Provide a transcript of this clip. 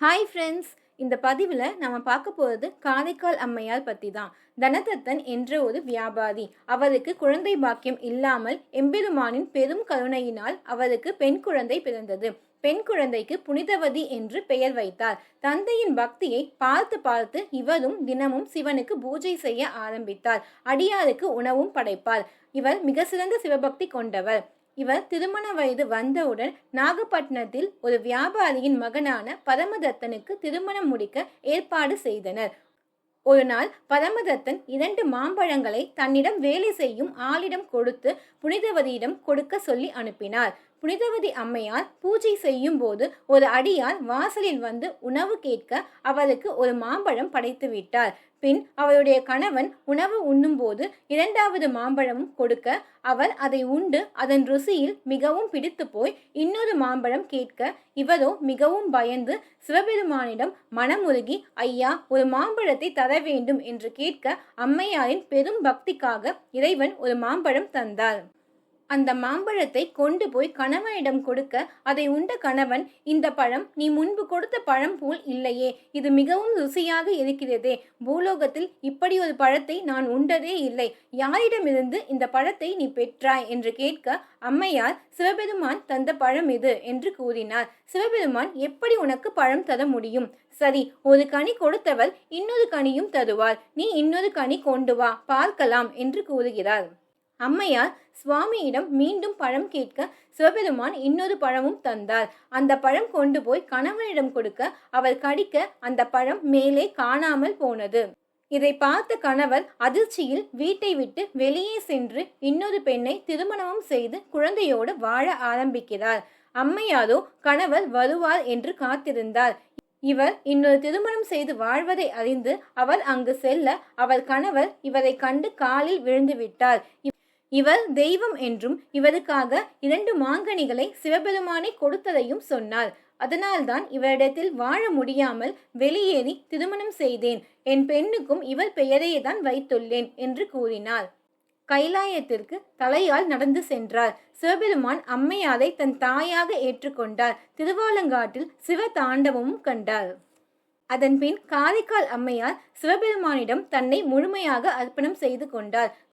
Hi friends இந்த பதிவில் நம்ம பார்க்க போகிறது காரைக்கால் அம்மையார் பற்றி தான் தனதத்தன் என்ற ஒரு வியாபாரி. அவருக்கு குழந்தை பாக்கியம் இல்லாமல் எம்பெருமானின் பெரும் கருணையினால் அவருக்கு பெண் குழந்தை பிறந்தது. பெண் குழந்தைக்கு புனிதவதி என்று பெயர் வைத்தார். தந்தையின் பக்தியை பார்த்து பார்த்து இவரும் தினமும் சிவனுக்கு பூஜை செய்ய ஆரம்பித்தார். அடியாருக்கு உணவும் படைப்பார். இவர் மிக சிறந்த சிவபக்தி கொண்டவர். இவர் திருமண வயது வந்தவுடன் நாகப்பட்டினத்தில் ஒரு வியாபாரியின் மகனான பரமதத்தனுக்கு திருமணம் முடிக்க ஏற்பாடு செய்தனர். ஒரு நாள் பரமதத்தன் இரண்டு மாம்பழங்களை தன்னிடம் வேலை செய்யும் ஆளிடம் கொடுத்து புனிதவதியிடம் கொடுக்க சொல்லி அனுப்பினார். புனிதவதி அம்மையார் பூஜை செய்யும் போது ஒரு அடியார் வாசலில் வந்து உணவு கேட்க அவருக்கு ஒரு மாம்பழம் படைத்து விட்டார். பின் அவருடைய கணவன் உணவு உண்ணும்போது இரண்டாவது மாம்பழமும் கொடுக்க அவர் அதை உண்டு அதன் ருசியில் மிகவும் பிடித்து போய் இன்னொரு மாம்பழம் கேட்க இவரோ மிகவும் பயந்து சிவபெருமானிடம் மனமுருகி ஐயா ஒரு மாம்பழத்தை தர வேண்டும் என்று கேட்க அம்மையாரின் பெரும் பக்திக்காக இறைவன் ஒரு மாம்பழம் தந்தார் அந்த மாம்பழத்தை கொண்டு போய் கணவனிடம் கொடுக்க அதை உண்ட கணவன் இந்த பழம் நீ முன்பு கொடுத்த பழம் போல் இல்லையே. இது மிகவும் ருசியாக இருக்கிறதே. பூலோகத்தில் இப்படி ஒரு பழத்தை நான் உண்டதே இல்லை. யாரிடமிருந்து இந்த பழத்தை நீ பெற்றாய்? என்று கேட்க அம்மையார் சிவபெருமான் தந்த பழம் இது என்று கூறினார். சிவபெருமான் எப்படி உனக்கு பழம் தர முடியும்? சரி ஒரு கனி கொடுத்தவர் இன்னொரு கனியும் தருவார் நீ இன்னொரு கனி கொண்டு வா பார்க்கலாம் என்று கூறுகிறார். அம்மையார் சுவாமியிடம் மீண்டும் பழம் கேட்க சிவபெருமான் இன்னொரு பழமும் தந்தார். அந்த பழம் கொண்டு போய் கணவனிடம் கொடுக்க அவர் கடிக்க அந்த பழம் மேலே காணாமல் போனது. இதை பார்த்த கணவர் அதிர்ச்சியில் வீட்டை விட்டு வெளியே சென்று இன்னொரு பெண்ணை திருமணமும் செய்து குழந்தையோடு வாழ ஆரம்பிக்கிறார். அம்மையாரோ கணவர் வருவார் என்று காத்திருந்தார். இவர் இன்னொரு திருமணம் செய்து வாழ்வதை அறிந்து அவர் அங்கு செல்ல அவர் கணவர் இவரை கண்டு காலில் விழுந்து விட்டார். இவர் தெய்வம் என்றும் இவருக்காக இரண்டு மாங்கனிகளை சிவபெருமானை கொடுத்ததையும் சொன்னார் அதனால்தான் இவரிடத்தில் வாழ முடியாமல் வெளியேறி திருமணம் செய்தேன். என் பெண்ணுக்கும் இவர் பெயரையே தான் வைத்துள்ளேன் என்று கூறினார் கைலாயத்திற்கு தலையால் நடந்து சென்றார் சிவபெருமான் அம்மையாரை தன் தாயாக ஏற்றுக்கொண்டார். திருவாலங்காட்டில் சிவ தாண்டவமும் கண்டார் அதன்பின் காரைக்கால் அம்மையார் சிவபெருமானிடம் தன்னை முழுமையாக அர்ப்பணம் செய்து கொண்டார்.